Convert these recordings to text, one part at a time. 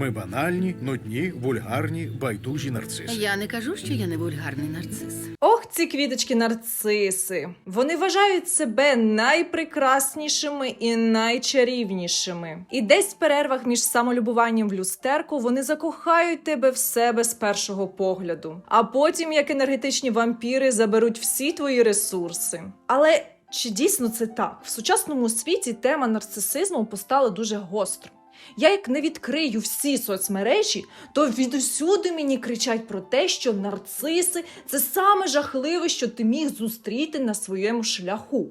Ми банальні, нудні, вульгарні, байдужі нарциси. Я не кажу, що я не вульгарний нарцис. Ох, ці квіточки нарциси. Вони вважають себе найпрекраснішими і найчарівнішими. І десь в перервах між самолюбуванням в люстерку вони закохають тебе в себе з першого погляду. А потім, як енергетичні вампіри, заберуть всі твої ресурси. Але чи дійсно це так? В сучасному світі тема нарцисизму постала дуже гостро. Я як не відкрию всі соцмережі, то відусюди мені кричать про те, що нарциси це саме жахливе, що ти міг зустріти на своєму шляху.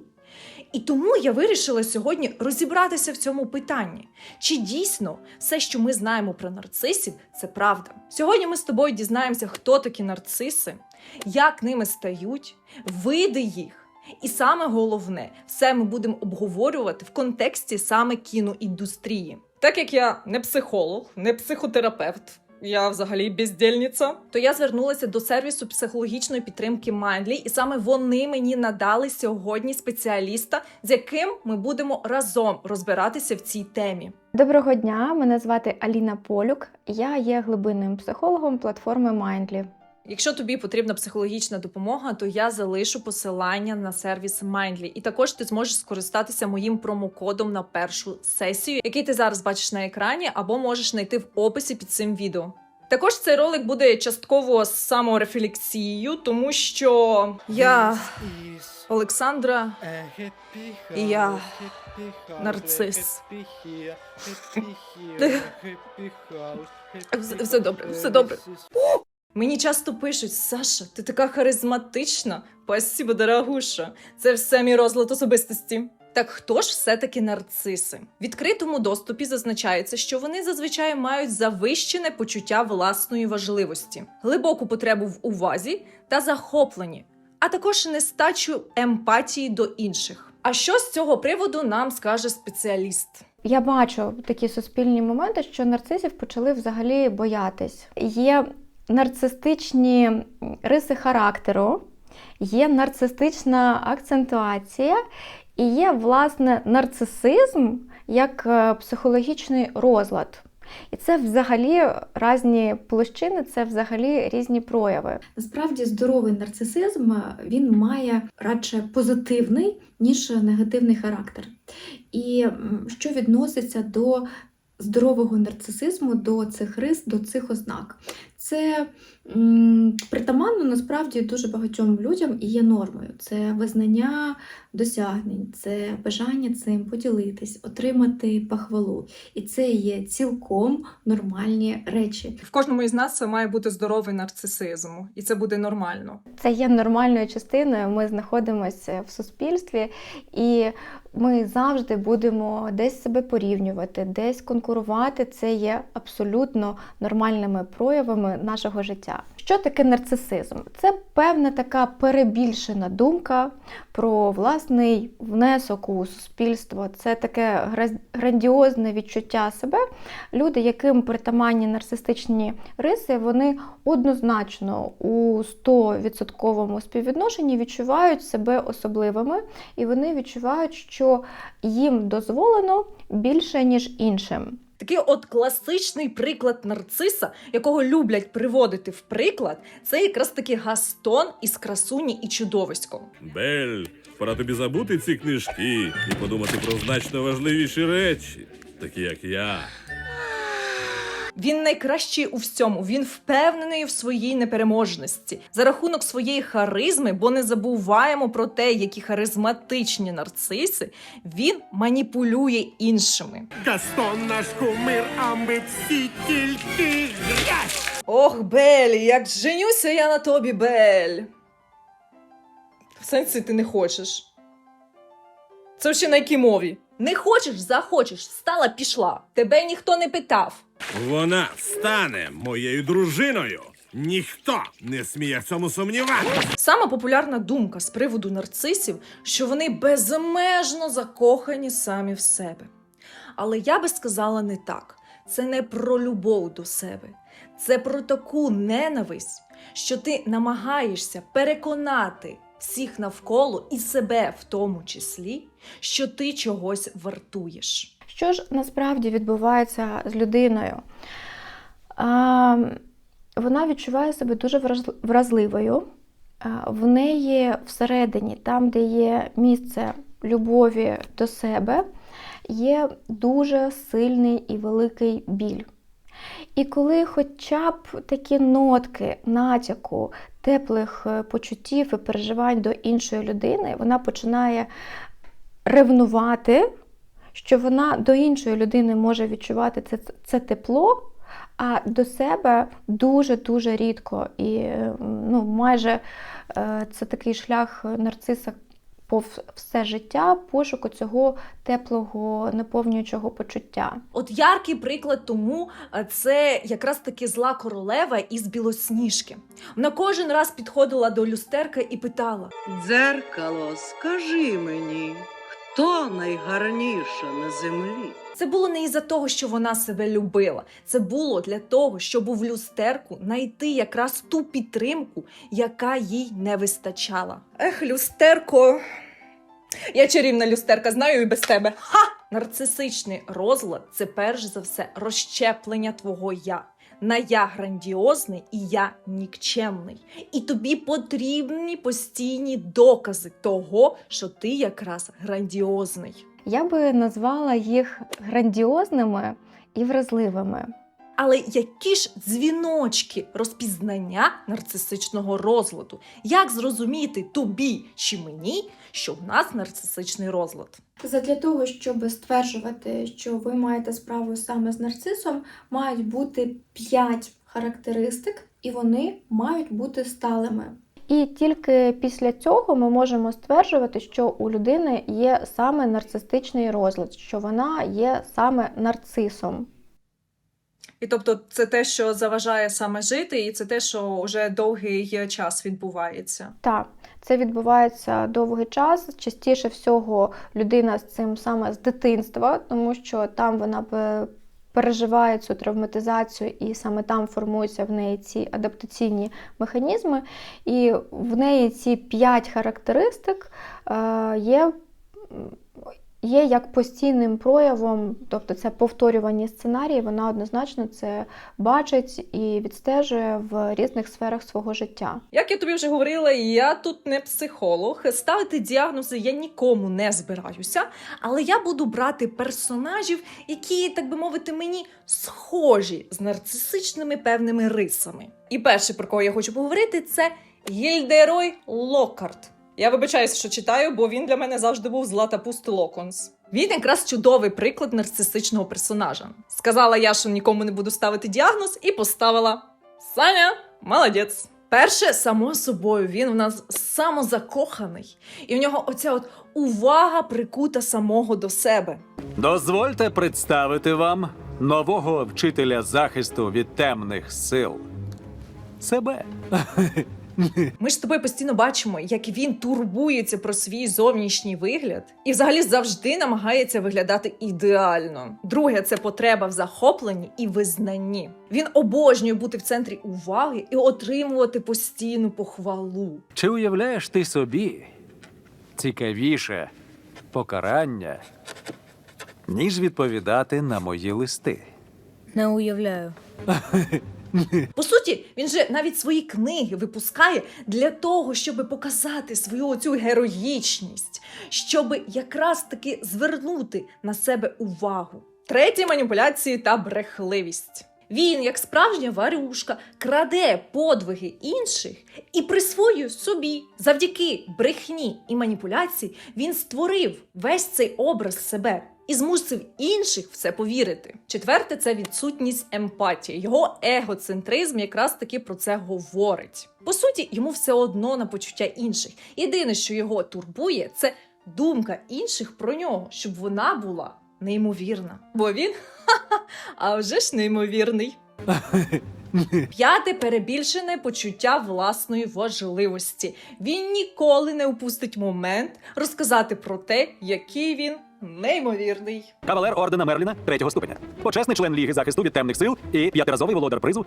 І тому я вирішила сьогодні розібратися в цьому питанні. Чи дійсно все, що ми знаємо про нарцисів, це правда? Сьогодні ми з тобою дізнаємося, хто такі нарциси, як ними стають, види їх. І саме головне, все ми будемо обговорювати в контексті саме кіноіндустрії. Так як я не психолог, не психотерапевт, я взагалі бездільниця, то я звернулася до сервісу психологічної підтримки Mindly, і саме вони мені надали сьогодні спеціаліста, з яким ми будемо разом розбиратися в цій темі. Доброго дня, мене звати Аліна Полюк. Я є глибинним психологом платформи Mindly. Якщо тобі потрібна психологічна допомога, то я залишу посилання на сервіс Mindly. І також ти зможеш скористатися моїм промокодом на першу сесію, який ти зараз бачиш на екрані, або можеш знайти в описі під цим відео. Також цей ролик буде частково з саморефлексією, тому що я Олександра. І я нарцис. Все, все добре, все добре. Мені часто пишуть: Саша, ти така харизматична. Спасибо, дорогуша. Це все мій розлад особистості. Так хто ж все-таки нарциси? В відкритому доступі зазначається, що вони зазвичай мають завищене почуття власної важливості, глибоку потребу в увазі та захопленні, а також нестачу емпатії до інших. А що з цього приводу нам скаже спеціаліст? Я бачу такі суспільні моменти, що нарцисів почали взагалі боятись. Є нарцистичні риси характеру, є нарцистична акцентуація, і є, власне, нарцисизм як е, психологічний розлад. І це взагалі різні площини, це взагалі різні прояви. Насправді здоровий нарцисизм е, він має радше позитивний, ніж негативний характер. І що відноситься до здорового нарцисизму, до цих рис, до цих ознак. Це м, притаманно насправді дуже багатьом людям і є нормою. Це визнання досягнень, це бажання цим поділитись, отримати похвалу. І це є цілком нормальні речі. В кожному із нас це має бути здоровий нарцисизм, і це буде нормально. Це є нормальною частиною. Ми знаходимося в суспільстві, і ми завжди будемо десь себе порівнювати, десь конкурувати. Це є абсолютно нормальними проявами нашого життя. Що таке нарцисизм? Це певна така перебільшена думка про власний внесок у суспільство. Це таке грандіозне відчуття себе. Люди, яким притаманні нарцистичні риси, вони однозначно у 100% співвідношенні відчувають себе особливими, і вони відчувають, що їм дозволено більше, ніж іншим. Такий от класичний приклад нарциса, якого люблять приводити в приклад, це якраз таки Гастон із красуні і чудовиськом. Бель, пора тобі забути ці книжки і подумати про значно важливіші речі, такі як я. Він найкращий у всьому. Він впевнений в своїй непереможності за рахунок своєї харизми, бо не забуваємо про те, які харизматичні нарциси він маніпулює іншими. Гастон наш кумир, а ми всі тільки грязь. Ох, Белі, як женюся я на тобі, Бель. В сенсі ти не хочеш. Це ще на якій мові? Не хочеш, захочеш, стала, пішла. Тебе ніхто не питав. Вона стане моєю дружиною. Ніхто не сміє в цьому сумніватися. Сама популярна думка з приводу нарцисів, що вони безмежно закохані самі в себе. Але я би сказала не так. Це не про любов до себе, це про таку ненависть, що ти намагаєшся переконати всіх навколо і себе в тому числі, що ти чогось вартуєш. Що ж насправді відбувається з людиною? А, вона відчуває себе дуже вразливою. В неї всередині, там, де є місце любові до себе, є дуже сильний і великий біль. І коли хоча б такі нотки натяку теплих е, почуттів і переживань до іншої людини, вона починає ревнувати, що вона до іншої людини може відчувати це, це тепло, а до себе дуже-дуже рідко. І е, ну, майже е, це такий шлях нарциса по все життя пошуку цього теплого, наповнюючого почуття. От яркий приклад тому е, це якраз таки зла королева із білосніжки. Вона кожен раз підходила до люстерка і питала: Дзеркало, скажи мені, хто найгарніша на землі? Це було не із-за того, що вона себе любила. Це було для того, щоб в люстерку знайти якраз ту підтримку, яка їй не вистачала. Ех, люстерко. Я чарівна люстерка, знаю і без тебе. Ха! Нарцисичний розлад це перш за все розщеплення твого я. На я грандіозний і я нікчемний. І тобі потрібні постійні докази того, що ти якраз грандіозний. Я би назвала їх грандіозними і вразливими. Але які ж дзвіночки розпізнання нарцисичного розладу? Як зрозуміти тобі чи мені, що в нас нарцисичний розлад? Задля того, щоб стверджувати, що ви маєте справу саме з нарцисом, мають бути 5 характеристик, і вони мають бути сталими. І тільки після цього ми можемо стверджувати, що у людини є саме нарцистичний розлад, що вона є саме нарцисом. І тобто, це те, що заважає саме жити, і це те, що вже довгий час відбувається. Так, це відбувається довгий час. Частіше всього людина з цим саме з дитинства, тому що там вона пе- переживає цю травматизацію, і саме там формуються в неї ці адаптаційні механізми. І в неї ці п'ять характеристик е, є. Є як постійним проявом, тобто це повторювані сценарії, вона однозначно це бачить і відстежує в різних сферах свого життя. Як я тобі вже говорила, я тут не психолог. Ставити діагнози я нікому не збираюся, але я буду брати персонажів, які, так би мовити, мені схожі з нарцисичними певними рисами. І перше, про кого я хочу поговорити, це Гільдерой Локарт. Я вибачаюся, що читаю, бо він для мене завжди був злата Златапуст Локонс. Він якраз чудовий приклад нарцисичного персонажа. Сказала я, що нікому не буду ставити діагноз, і поставила. Саня, молодець. Перше, само собою, він у нас самозакоханий, і в нього оця от увага прикута самого до себе. Дозвольте представити вам нового вчителя захисту від темних сил. Себе. Ми ж з тобою постійно бачимо, як він турбується про свій зовнішній вигляд і взагалі завжди намагається виглядати ідеально. Друге, це потреба в захопленні і визнанні. Він обожнює бути в центрі уваги і отримувати постійну похвалу. Чи уявляєш ти собі цікавіше покарання, ніж відповідати на мої листи? Не уявляю. По суті, він же навіть свої книги випускає для того, щоб показати свою цю героїчність, щоб якраз таки звернути на себе увагу. Треті маніпуляції та брехливість. Він, як справжня варюшка, краде подвиги інших і присвоює собі. Завдяки брехні і маніпуляції він створив весь цей образ себе і змусив інших в це повірити. Четверте це відсутність емпатії. Його егоцентризм якраз таки про це говорить. По суті, йому все одно на почуття інших. Єдине, що його турбує, це думка інших про нього, щоб вона була неймовірна. Бо він ха-ха, а вже ж неймовірний. П'яте перебільшене почуття власної важливості. Він ніколи не упустить момент розказати про те, який він неймовірний. Кавалер ордена Мерліна третього ступеня, почесний член Ліги захисту від темних сил і п'ятиразовий володар призу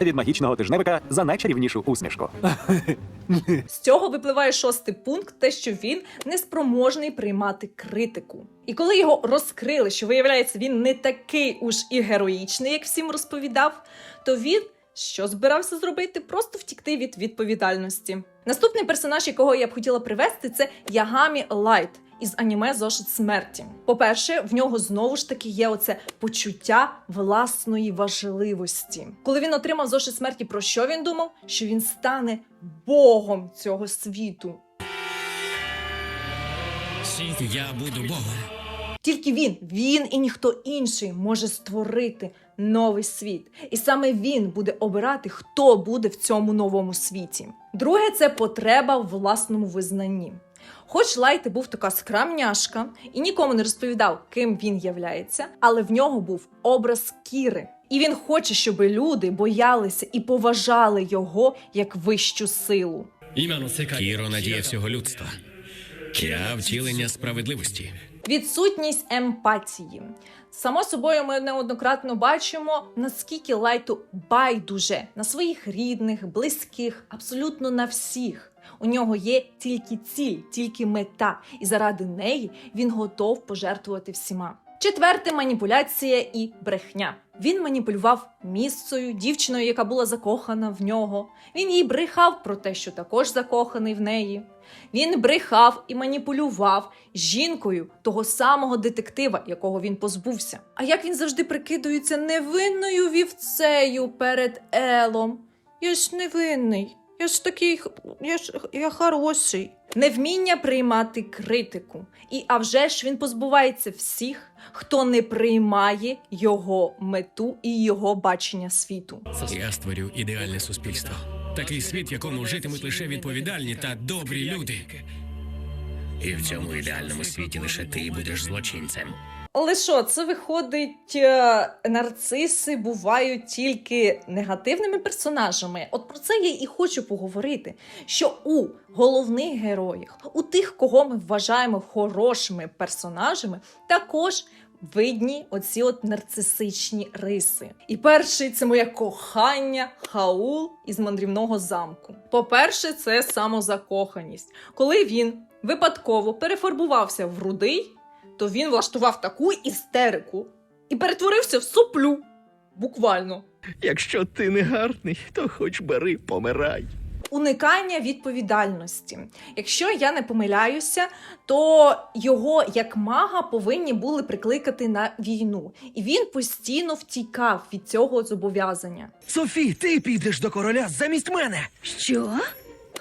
від магічного тижневика за найчарівнішу усмішку. З цього випливає шостий пункт, те, що він неспроможний приймати критику. І коли його розкрили, що виявляється, він не такий уж і героїчний, як всім розповідав, то він що збирався зробити? Просто втікти від відповідальності. Наступний персонаж, якого я б хотіла привести, це Ягамі Лайт. Із аніме зошит смерті. По-перше, в нього знову ж таки є оце почуття власної важливості. Коли він отримав зошит смерті, про що він думав? Що він стане богом цього світу. Я буду Богом. Тільки він, він і ніхто інший може створити новий світ. І саме він буде обирати, хто буде в цьому новому світі. Друге, це потреба в власному визнанні. Хоч Лайт і був така скрамняшка і нікому не розповідав, ким він являється, але в нього був образ Кіри. І він хоче, щоб люди боялися і поважали його як вищу силу. Кіро надія всього людства. Я втілення справедливості. Відсутність емпатії. Само собою, ми неоднократно бачимо, наскільки лайту байдуже на своїх рідних, близьких, абсолютно на всіх. У нього є тільки ціль, тільки мета, і заради неї він готов пожертвувати всіма. Четверте маніпуляція і брехня. Він маніпулював місцею, дівчиною, яка була закохана в нього. Він їй брехав про те, що також закоханий в неї. Він брехав і маніпулював жінкою того самого детектива, якого він позбувся. А як він завжди прикидується невинною вівцею перед Елом? Я ж невинний. Я ж такий, я ж я хороший. Невміння приймати критику. І а вже ж він позбувається всіх, хто не приймає його мету і його бачення світу. Я створю ідеальне суспільство. Такий світ, в якому житимуть лише відповідальні та добрі люди. І в цьому ідеальному світі лише ти будеш злочинцем. Але що, це виходить, е, нарциси бувають тільки негативними персонажами. От про це я і хочу поговорити. Що у головних героїв, у тих, кого ми вважаємо хорошими персонажами, також видні оці от нарцисичні риси. І перший це моє кохання Хаул із мандрівного замку. По-перше, це самозакоханість. Коли він випадково перефарбувався в рудий то він влаштував таку істерику і перетворився в соплю. Буквально. Якщо ти не гарний, то хоч бери, помирай. Уникання відповідальності. Якщо я не помиляюся, то його як мага повинні були прикликати на війну, і він постійно втікав від цього зобов'язання. Софі, ти підеш до короля замість мене. Що?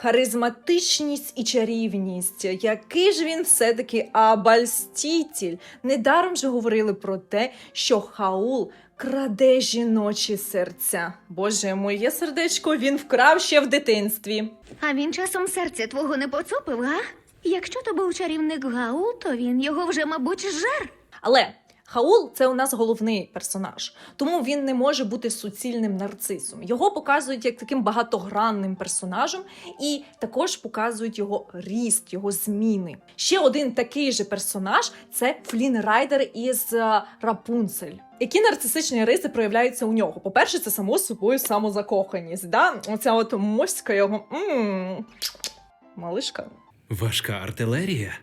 Харизматичність і чарівність. Який ж він все-таки абальстітель. Недаром же говорили про те, що Хаул краде жіночі серця. Боже, моє сердечко він вкрав ще в дитинстві. А він часом серця твого не поцупив, га? Якщо то був чарівник Гаул, то він його вже, мабуть, жер. Але Хаул це у нас головний персонаж, тому він не може бути суцільним нарцисом. Його показують як таким багатогранним персонажем, і також показують його ріст, його зміни. Ще один такий же персонаж це Флін Райдер із е, Рапунцель. Які нарцисичні риси проявляються у нього? По-перше, це само собою самозакоханість. Да? Оця от моська його м малишка. Важка артилерія.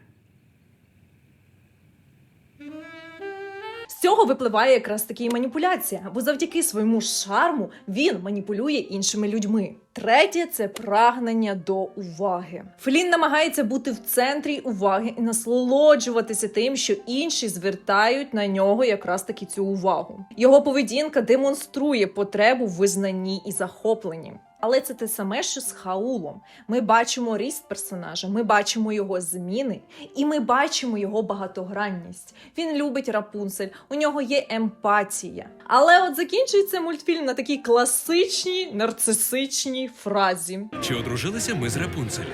Цього випливає якраз таки і маніпуляція, бо завдяки своєму шарму він маніпулює іншими людьми. Третє це прагнення до уваги. Флін намагається бути в центрі уваги і насолоджуватися тим, що інші звертають на нього якраз таки цю увагу. Його поведінка демонструє потребу в визнанні і захопленні. Але це те саме, що з Хаулом. Ми бачимо ріст персонажа, ми бачимо його зміни, і ми бачимо його багатогранність. Він любить Рапунцель, у нього є емпатія. Але от закінчується мультфільм на такій класичній нарцисичній фразі. Чи одружилися ми з Рапунцель?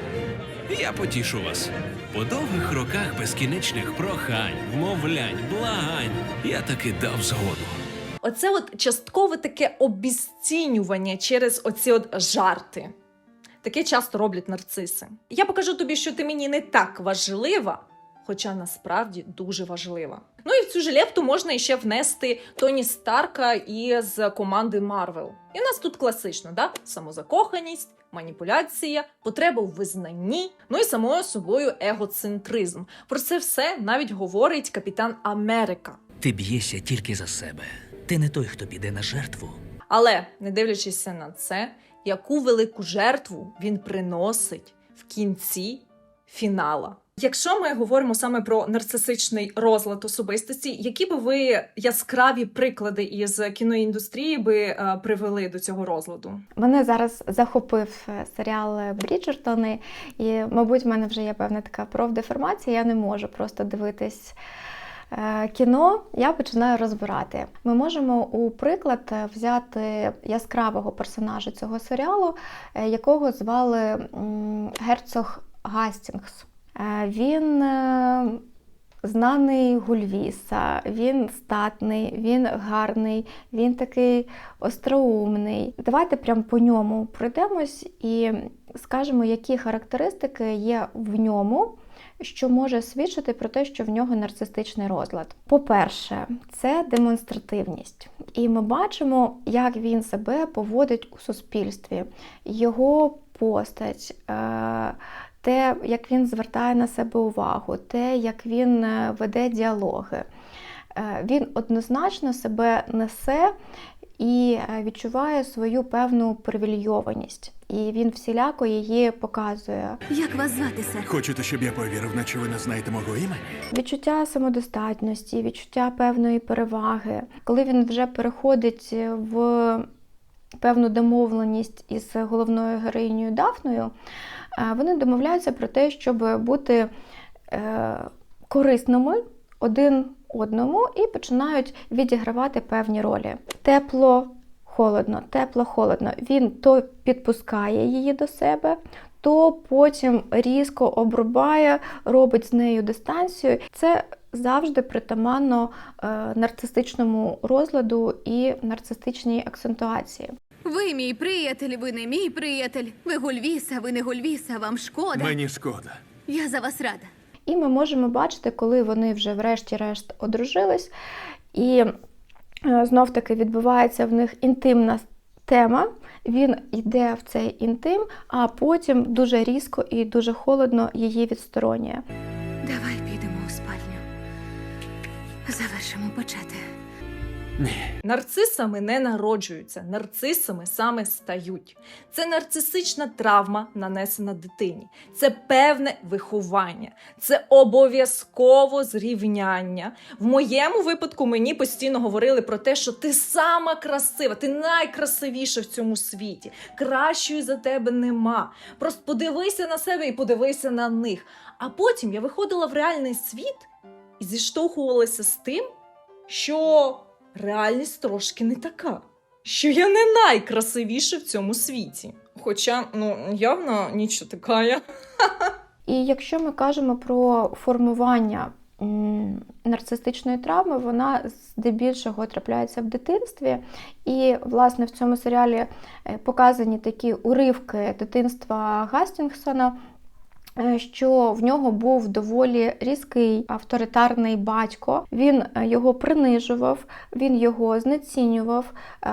Я потішу вас. По довгих роках безкінечних прохань, вмовлянь, благань я таки дав згоду. Оце от часткове таке обіцінювання через оці от жарти. Таке часто роблять нарциси. Я покажу тобі, що ти мені не так важлива, хоча насправді дуже важлива. Ну і в цю ж лепту можна іще внести Тоні Старка із команди Марвел. І у нас тут класично, да? самозакоханість, маніпуляція, потреба в визнанні, ну і самою собою егоцентризм. Про це все навіть говорить капітан Америка. Ти б'єшся тільки за себе. Ти не той, хто піде на жертву. Але не дивлячись на це, яку велику жертву він приносить в кінці фінала. Якщо ми говоримо саме про нарцисичний розлад особистості, які би ви яскраві приклади із кіноіндустрії би е, привели до цього розладу? Мене зараз захопив е, серіал Бріджертони, і, мабуть, в мене вже є певна така профдеформація. Я не можу просто дивитись кіно, я починаю розбирати. Ми можемо у приклад е, взяти яскравого персонажа цього серіалу, е, якого звали герцог Гастінгс. Е, Він е, знаний Гульвіса, він статний, він гарний, він такий остроумний. Давайте прям по ньому пройдемось і скажемо, які характеристики є в ньому, що може свідчити про те, що в нього нарцистичний розлад. По-перше, це демонстративність. І ми бачимо, як він себе поводить у суспільстві, його постать. Е- те, як він звертає на себе увагу, те, як він е, веде діалоги. Е, Він однозначно себе несе і відчуває свою певну привілейованість. І він всіляко її показує. Як вас звати, сер? Хочете, щоб я повірив, наче ви не знаєте мого імені? Відчуття самодостатності, відчуття певної переваги. Коли він вже переходить в певну домовленість із головною героїнею Дафною, е, вони домовляються про те, щоб бути е, корисними один одному і починають відігравати певні ролі. Тепло, холодно, тепло, холодно. Він то підпускає її до себе, то потім різко обрубає, робить з нею дистанцію. Це завжди притаманно е, нарцистичному розладу і нарцистичній акцентуації. Ви мій приятель, ви не мій приятель. Ви гульвіса, ви не гульвіса, вам шкода. Мені шкода. Я за вас рада. І ми можемо бачити, коли вони вже врешті-решт одружились, і е, знов-таки відбувається в них інтимна тема. Він йде в цей інтим, а потім дуже різко і дуже холодно її відсторонює. Давай підемо у спальню. Завершимо почати. Нарцисами не народжуються, нарцисами саме стають. Це нарцисична травма, нанесена дитині. Це певне виховання, це обов'язково зрівняння. В моєму випадку мені постійно говорили про те, що ти сама красива, ти найкрасивіша в цьому світі. Кращої за тебе нема. Просто подивися на себе і подивися на них. А потім я виходила в реальний світ і зіштовхувалася з тим, що реальність трошки не така. Що я не найкрасивіша в цьому світі. Хоча, ну, явно нічого така. І якщо ми кажемо про формування нарцистичної травми, вона здебільшого трапляється в дитинстві. І, власне, в цьому серіалі е, показані такі уривки дитинства Гастінгсона. Е, Що в нього був доволі різкий авторитарний батько. Він е, його принижував, він його знецінював. е,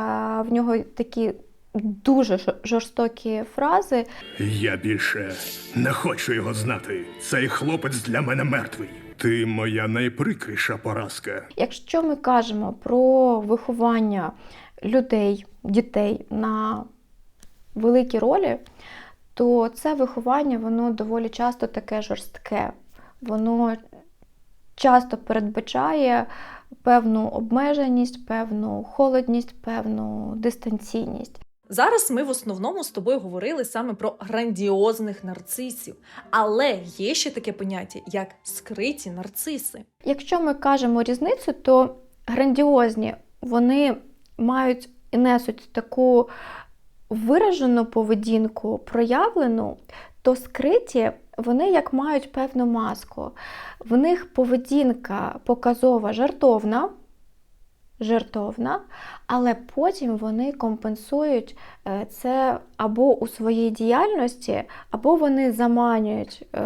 В нього такі дуже жорстокі фрази, Я більше не хочу його знати. Цей хлопець для мене мертвий. Ти моя найприкріша поразка. Якщо ми кажемо про виховання людей, дітей на великі ролі, то це виховання воно доволі часто таке жорстке. Воно часто передбачає певну обмеженість, певну холодність, певну дистанційність. Зараз ми в основному з тобою говорили саме про грандіозних нарцисів, але є ще таке поняття, як скриті нарциси. Якщо ми кажемо різницю, то грандіозні вони мають і несуть таку виражену поведінку, проявлену, то скриті вони як мають певну маску. В них поведінка показова жартовна, жертовна, але потім вони компенсують е, це або у своїй діяльності, або вони заманюють е,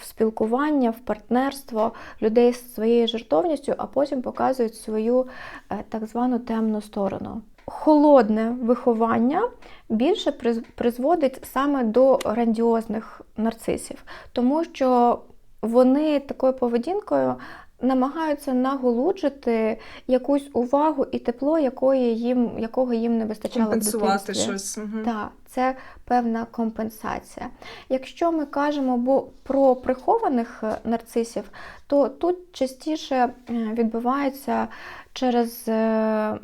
в спілкування, в партнерство людей з своєю жертовністю, а потім показують свою е, так звану темну сторону. Холодне виховання більше приз- призводить саме до грандіозних нарцисів, тому що вони такою поведінкою намагаються наголуджити якусь увагу і тепло, якої їм, якого їм не вистачало в Компенсувати дитинстві. щось. Мгм. Так, це певна компенсація. Якщо ми кажемо про прихованих е, нарцисів, то тут частіше е, відбувається через е,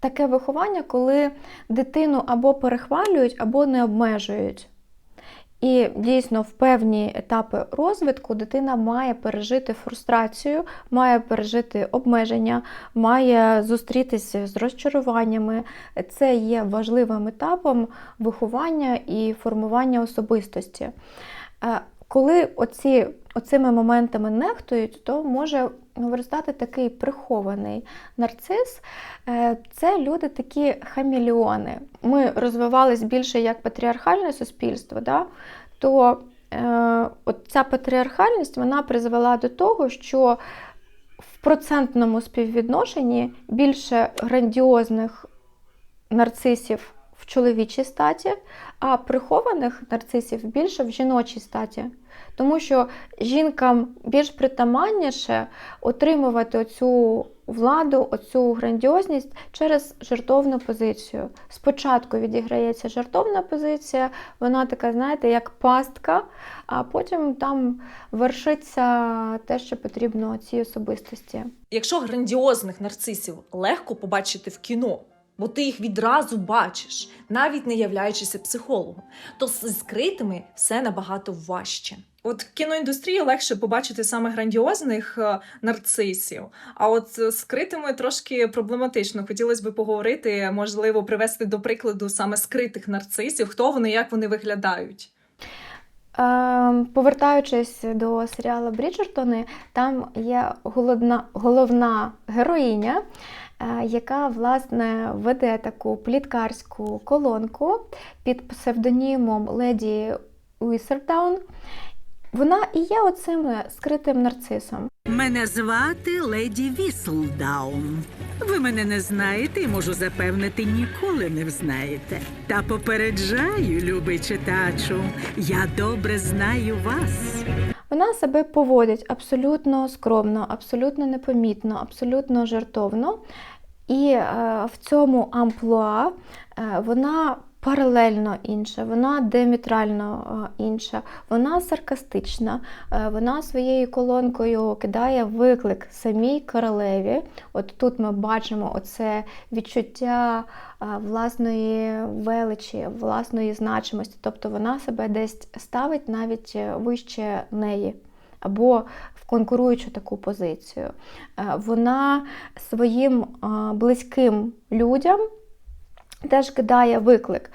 таке виховання, коли дитину або перехвалюють, або не обмежують. І дійсно в певні етапи розвитку дитина має пережити фрустрацію, має пережити обмеження, має зустрітися з розчаруваннями. Це є важливим етапом виховання і формування особистості. Е, Коли оці, оцими моментами нехтують, то може виростати такий прихований нарцис. Е, Це люди такі хаміліони. Ми розвивались більше як патріархальне суспільство, да? то е, от ця патріархальність вона призвела до того, що в процентному співвідношенні більше грандіозних нарцисів в чоловічій статі, а прихованих нарцисів більше в жіночій статі. Тому що жінкам більш притаманніше отримувати оцю владу, оцю грандіозність через жертовну позицію. Спочатку відіграється жертовна позиція, вона така, знаєте, як пастка, а потім там вершиться те, що потрібно цій особистості. Якщо грандіозних нарцисів легко побачити в кіно, бо ти їх відразу бачиш, навіть не являючися психологом, то з скритими все набагато важче. От в кіноіндустрії легше побачити саме грандіозних е, нарцисів, а от з скритими трошки проблематично. Хотілося б поговорити, можливо, привести до прикладу саме скритих нарцисів, хто вони, як вони виглядають. Е, Повертаючись до серіалу Бріджертони, там є головна, головна героїня, яка власне веде таку пліткарську колонку під псевдонімом Леді Уісердаун. Вона і є оцим скритим нарцисом. Мене звати леді Віслдаун. Ви мене не знаєте і можу запевнити, ніколи не взнаєте. Та попереджаю, любий читачу, я добре знаю вас. Вона себе поводить абсолютно скромно, абсолютно непомітно, абсолютно жартовно. І е, в цьому амплуа е, вона паралельно інша, вона диаметрально е, інша, вона саркастична, вона своєю колонкою кидає виклик самій королеві. От тут ми бачимо оце відчуття власної величі, власної значимості. Тобто вона себе десь ставить навіть вище неї. Або в конкуруючу таку позицію. Е, Вона своїм е, близьким людям теж кидає виклик.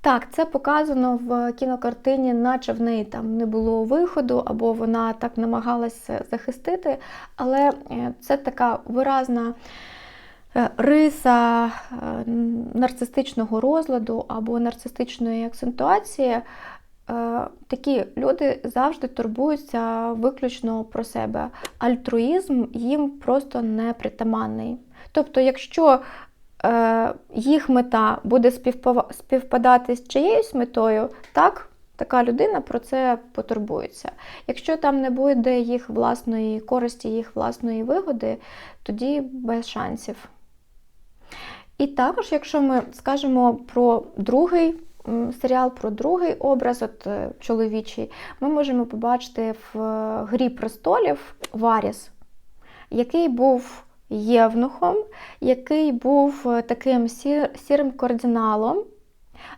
Так, це показано в кінокартині, наче в неї там не було виходу, або вона так намагалася захистити, але е, це така виразна риса нарцистичного розладу або нарцистичної акцентуації. Е, Такі люди завжди турбуються виключно про себе. Альтруїзм їм просто не притаманний. Тобто, якщо е, їх мета буде співпадати з чиєюсь метою, так, така людина про це потурбується. Якщо там не буде їх власної користі, їх власної вигоди, тоді без шансів. І також, якщо ми скажемо про другий серіал, про другий образ, от е, чоловічий, ми можемо побачити в е, Грі престолів Варіс, який був євнухом, який був е, таким сірим кардиналом,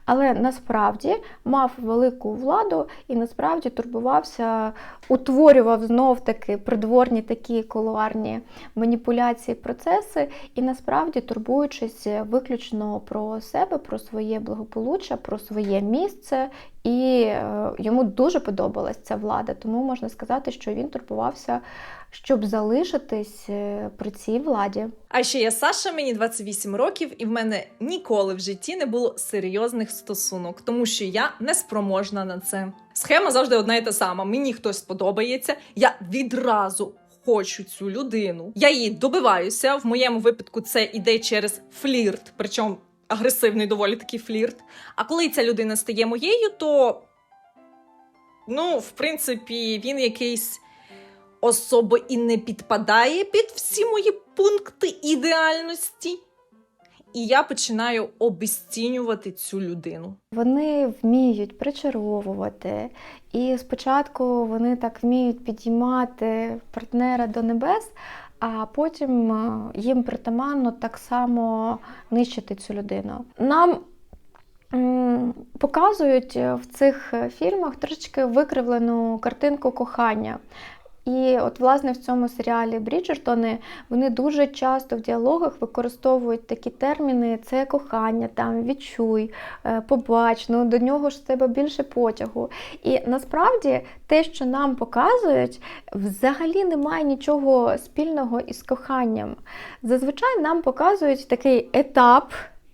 але насправді мав велику владу і насправді турбувався, утворював знов таки придворні такі колуарні маніпуляції, процеси, і насправді турбуючись виключно про себе, про своє благополуччя, про своє місце І е, йому дуже подобалась ця влада, тому можна сказати, що він турбувався, щоб залишитись е, при цій владі. А ще я Саша, мені 28 років, і в мене ніколи в житті не було серйозних стосунок, тому що я не спроможна на це. Схема завжди одна і та сама. Мені хтось подобається, я відразу хочу цю людину. Я її добиваюся. В моєму випадку це іде через флірт, причому агресивний доволі такий флірт. А коли ця людина стає моєю, то ну, в принципі, він якийсь особо і не підпадає під всі мої пункти ідеальності. І я починаю обесцінювати цю людину. Вони вміють причаровувати, і спочатку вони так вміють підіймати партнера до небес, а потім е, їм притаманно так само нищити цю людину. Нам показують е, в цих е, фільмах трошечки викривлену картинку кохання. І от, власне, в цьому серіалі Бріджертони вони дуже часто в діалогах використовують такі терміни: це кохання, там відчуй, е, побач, ну до нього ж тебе більше потягу. І насправді те, що нам показують, взагалі немає нічого спільного із коханням. Зазвичай нам показують такий етап.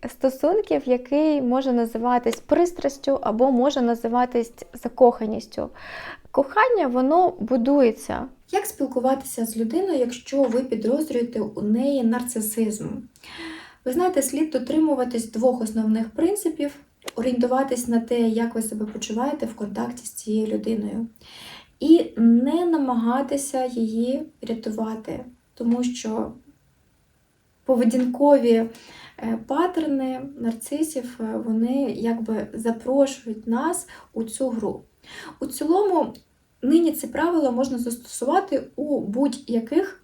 Стосунків, який може називатись пристрастю або може називатись закоханістю. Кохання воно будується. Як спілкуватися з людиною, якщо ви підозрюєте у неї нарцисизм? Ви знаєте, слід дотримуватись двох основних принципів: орієнтуватись на те, як ви себе почуваєте в контакті з цією людиною, і не намагатися її рятувати, тому що поведінкові е, паттерни нарцисів е, вони якби запрошують нас у цю гру. У цілому, нині це правило можна застосувати у будь-яких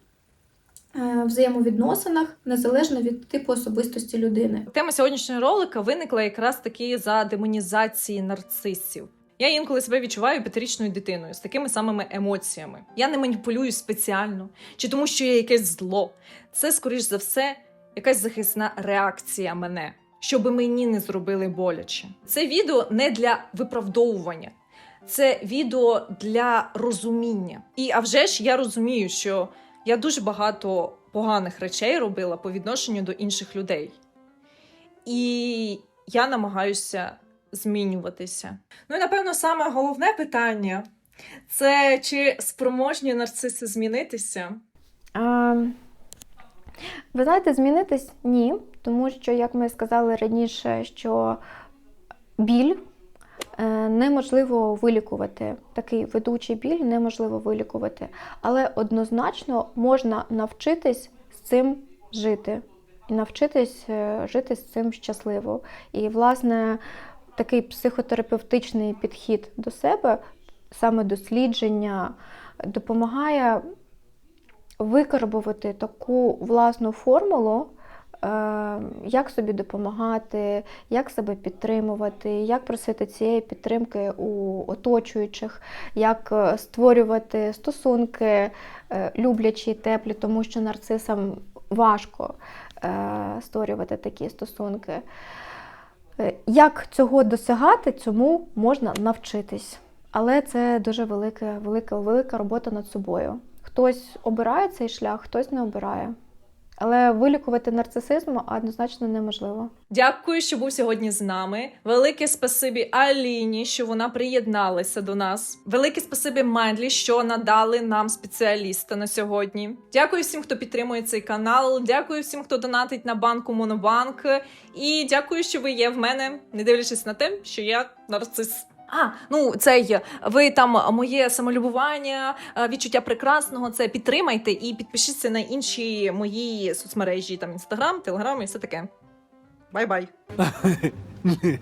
е, взаємовідносинах, незалежно від типу особистості людини. Тема сьогоднішнього ролика виникла якраз таки за демонізації нарцисів. Я інколи себе відчуваю п'ятирічною дитиною з такими самими емоціями. Я не маніпулюю спеціально, чи тому, що я якесь зло. Це, скоріш за все, якась захисна реакція мене, щоби мені не зробили боляче. Це відео не для виправдовування, це відео для розуміння. І а вже ж я розумію, що я дуже багато поганих речей робила по відношенню до інших людей. І я намагаюся змінюватися. Ну і напевно, саме головне питання це чи спроможні нарциси змінитися? А, ви знаєте, змінитись ні, тому що, як ми сказали раніше, що біль неможливо вилікувати. Такий ведучий біль неможливо вилікувати. Але однозначно можна навчитись з цим жити. І навчитись е, жити з цим щасливо. І, власне, такий психотерапевтичний підхід до себе, саме дослідження, допомагає викарбувати таку власну формулу, е, як собі допомагати, як себе підтримувати, як просити цієї підтримки у оточуючих, як е, створювати стосунки е, люблячі, теплі, тому що нарцисам важко е, створювати такі стосунки. Е, Як цього досягати, цьому можна навчитись. Але це дуже велика, велика, велика робота над собою. Хтось обирає цей шлях, хтось не обирає. Але вилікувати нарцисизм однозначно неможливо. Дякую, що був сьогодні з нами. Велике спасибі Аліні, що вона приєдналася до нас. Велике спасибі Медлі, що надали нам спеціаліста на сьогодні. Дякую всім, хто підтримує цей канал. Дякую всім, хто донатить на банку Монобанк. І дякую, що ви є в мене, не дивлячись на те, що я нарцис. А, ну цей ви там моє самолюбування, е, відчуття прекрасного. Це підтримайте і підпишіться на інші мої соцмережі, там інстаграм, телеграм і все таке. Бай-бай.